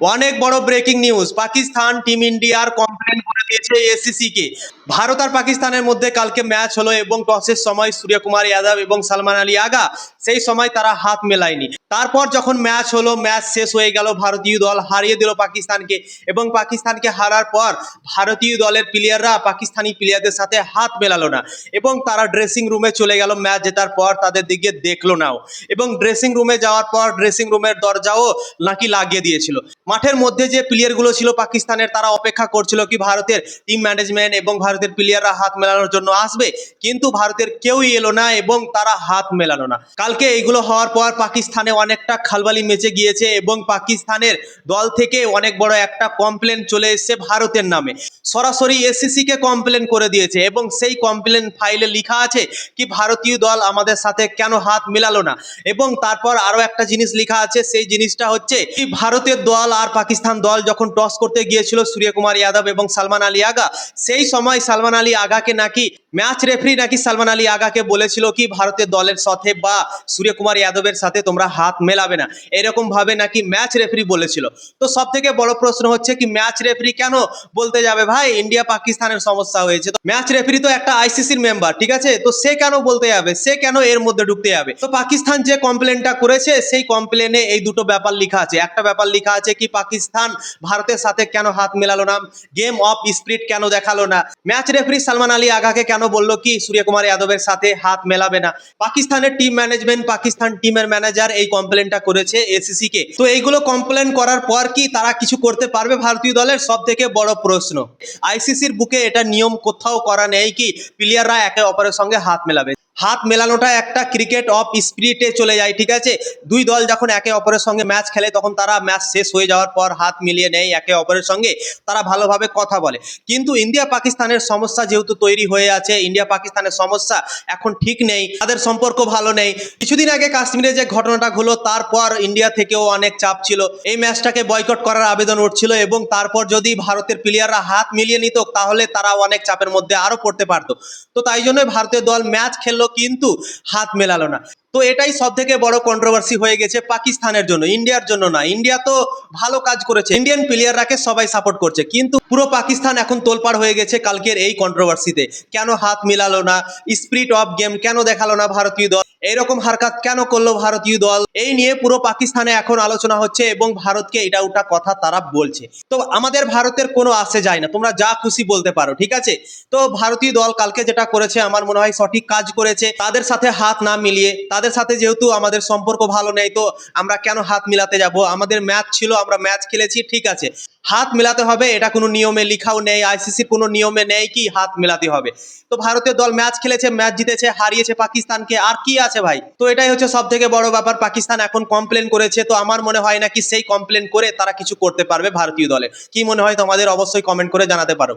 অনেক বড় breaking news Pakistan team ইন্ডিয়ার কমপ্লেন করে দিয়েছে এসিসি কে। ভারত আর পাকিস্তানের মধ্যে কালকে ম্যাচ হলো এবং টসের সময় সূর্যকুমার যাদব এবং সালমান আলী আগা সেই সময় তারা হাত মেলায়নি। তারপর যখন ম্যাচ হলো, ম্যাচ শেষ হয়ে গেল, ভারতীয় দল হারিয়ে দিল পাকিস্তানকে এবং পাকিস্তানকে হারার পর ভারতীয় দলের প্লেয়াররা পাকিস্তানি প্লেয়ারদের সাথে হাত মেলালো না এবং তারা ড্রেসিং রুমে চলে গেল ম্যাচ জেতার পর তাদের দিকে দেখল নাও এবং ড্রেসিং রুমে যাওয়ার পর ড্রেসিং রুমের দরজাও নাকি লাগিয়ে দিয়েছিল। মাঠের মধ্যে যে প্লেয়ারগুলো ছিল পাকিস্তানের, তারা অপেক্ষা করছিল কি ভারতের টিম ম্যানেজমেন্ট এবং ভারতের প্লেয়াররা হাত মেলানোর জন্য আসবে, কিন্তু ভারতের কেউই এলো না এবং তারা হাত মেলানো না। কালকে এইগুলো হওয়ার পর পাকিস্তানে অনেকটা খালবালি মেচে গিয়েছে এবং পাকিস্তানের দল থেকে অনেক বড় একটা কমপ্লেন চলে এসেছে ভারতের নামে। সরাসরি এসিসি কে কমপ্লেন করে দিয়েছে এবং সেই কমপ্লেন ফাইলে লেখা আছে কি ভারতীয় দল আমাদের সাথে কেন হাত মেলালো না? এবং তারপর আরও একটা জিনিস লেখা আছে, সেই জিনিসটা হচ্ছে কি ভারতের দল আর পাকিস্তান দল যখন টস করতে গিয়েছিল সূর্যকুমার যাদব এবং সালমান আলী আগা, সেই সময় সালমান আলী আগাকে নাকি ম্যাচ রেফারি নাকি সালমান আলী আগাকে বলেছিল কি ভারতের দলের সাথে বা সূর্যকুমার যাদবের সাথে তোমরা হাত মেলাবে না। এরকম ভাবে নাকি ম্যাচ রেফারি বলেছিল। তো সব থেকে বড় প্রশ্ন হচ্ছে কি ম্যাচ রেফারি কেন বলতে যাবে? ভাই ইন্ডিয়া পাকিস্তানের সমস্যা হয়েছে। ম্যাচ রেফারি তো একটা আইসিসির মেম্বার ঠিক আছে? তো সে কেন বলতে যাবে? সে কেন এর মধ্যে ঢুকতে যাবে? তো পাকিস্তান যে কমপ্লেনটা করেছে, সেই কমপ্লেনে এই দুটো ব্যাপার লেখা আছে। একটা ব্যাপার লেখা আছে কি, পাকিস্তান ভারতের সাথে কেন হাত মেলালো না? গেম অফ স্পিরিট কেন দেখাল না? ম্যাচ রেফারি সালমান আলী আগাকে কেন বলল কি, সূর্যকুমার যাদবের সাথে হাত মেলাবে না? পাকিস্তানের টিম ম্যানেজমেন্ট পাকিস্তান টিমের ম্যানেজার এই কমপ্লেনটা করেছে এসিসি কে। তো এইগুলো কমপ্লেন করার পর কি তারা কিছু করতে পারবে ভারতীয় দলের? সব থেকে বড় প্রশ্ন। আইসিসির বুকে এটা নিয়ম কোথাও করা নেই কি? প্লেয়াররা একে অপরের সঙ্গে হাত মেলাবে। হাত মেলানোটা একটা ক্রিকেট অফ স্পিরিটে চলে যায়, ঠিক আছে? দুই দল যখন একে অপরের সঙ্গে ম্যাচ খেলে, তখন তারা ম্যাচ শেষ হয়ে যাওয়ার পর হাত মিলিয়ে নেয় একে অপরের সঙ্গে, তারা ভালোভাবে কথা বলে। কিন্তু ইন্ডিয়া পাকিস্তানের সমস্যা যেহেতু তৈরি হয়ে আছে, ইন্ডিয়া পাকিস্তানের সমস্যা এখন ঠিক নেই, তাদের সম্পর্ক ভালো নেই। কিছুদিন আগে কাশ্মীরে যে ঘটনাটা হলো তারপর ইন্ডিয়া থেকেও অনেক চাপ ছিল। এই ম্যাচটাকে বয়কট করার আবেদন উঠছিল এবং তারপর যদি ভারতের প্লেয়াররা হাত মিলিয়ে নিত, তাহলে তারা অনেক চাপের মধ্যে আরও পড়তে পারতো। তো তাই জন্য ভারতীয় দল ম্যাচ খেললো কিন্তু হাত মেলালো না। তো এটাই সব থেকে বড় কন্ট্রোভার্সি হয়ে গেছে পাকিস্তানের জন্য, ইন্ডিয়ার জন্য না। ইন্ডিয়া তো ভালো কাজ করেছে ইন্ডিয়ান প্লেয়াররাকে সবাই সাপোর্ট করছে, কিন্তু পুরো পাকিস্তান এখন তোলপাড় হয়ে গেছে কালকের এই কন্ট্রোভার্সিতে কেন হাত মিলালো না স্পিরিট অফ গেম কেন দেখাল না ভারতীয় দল? এইরকম হারকাত কেন করল ভারতীয় দল? এই নিয়ে পুরো পাকিস্তানে এখন আলোচনা হচ্ছে এবং ভারতকে এটা ওটা কথা তারা বলছে। তো আমাদের ভারতের কোনো আসে যায় না। তোমরা যা খুশি বলতে পারো, ঠিক আছে? তো ভারতীয় দল কালকে যেটা করেছে, আমার মনে হয় সঠিক কাজ করেছে। তাদের সাথে হাত না মিলিয়ে, তাদের সাথে যেহেতু আমাদের সম্পর্ক ভালো নেই, তো আমরা কেন হাত মিলাতে যাব? আমাদের ম্যাচ ছিল, আমরা ম্যাচ খেলেছি, ঠিক আছে? হাত মেলাতে হবে, এটা কোনো নিয়মে লিখাও নেই আইসিসির কোনো নিয়মে নেই কি হাত মেলাতে হবে। তো ভারতীয় দল ম্যাচ খেলেছে, ম্যাচ জিতেছে, হারিয়েছে পাকিস্তানকে, আর কি আছে ভাই? তো এটাই হচ্ছে সব থেকে বড় ব্যাপার, পাকিস্তান এখন কমপ্লেন করেছে, তো আমার মনে হয় নাকি সেই কমপ্লেন করে তারা কিছু করতে পারবে ভারতীয় দলে। কি মনে হয় তোমাদের? অবশ্যই কমেন্ট করে জানাতে পারো।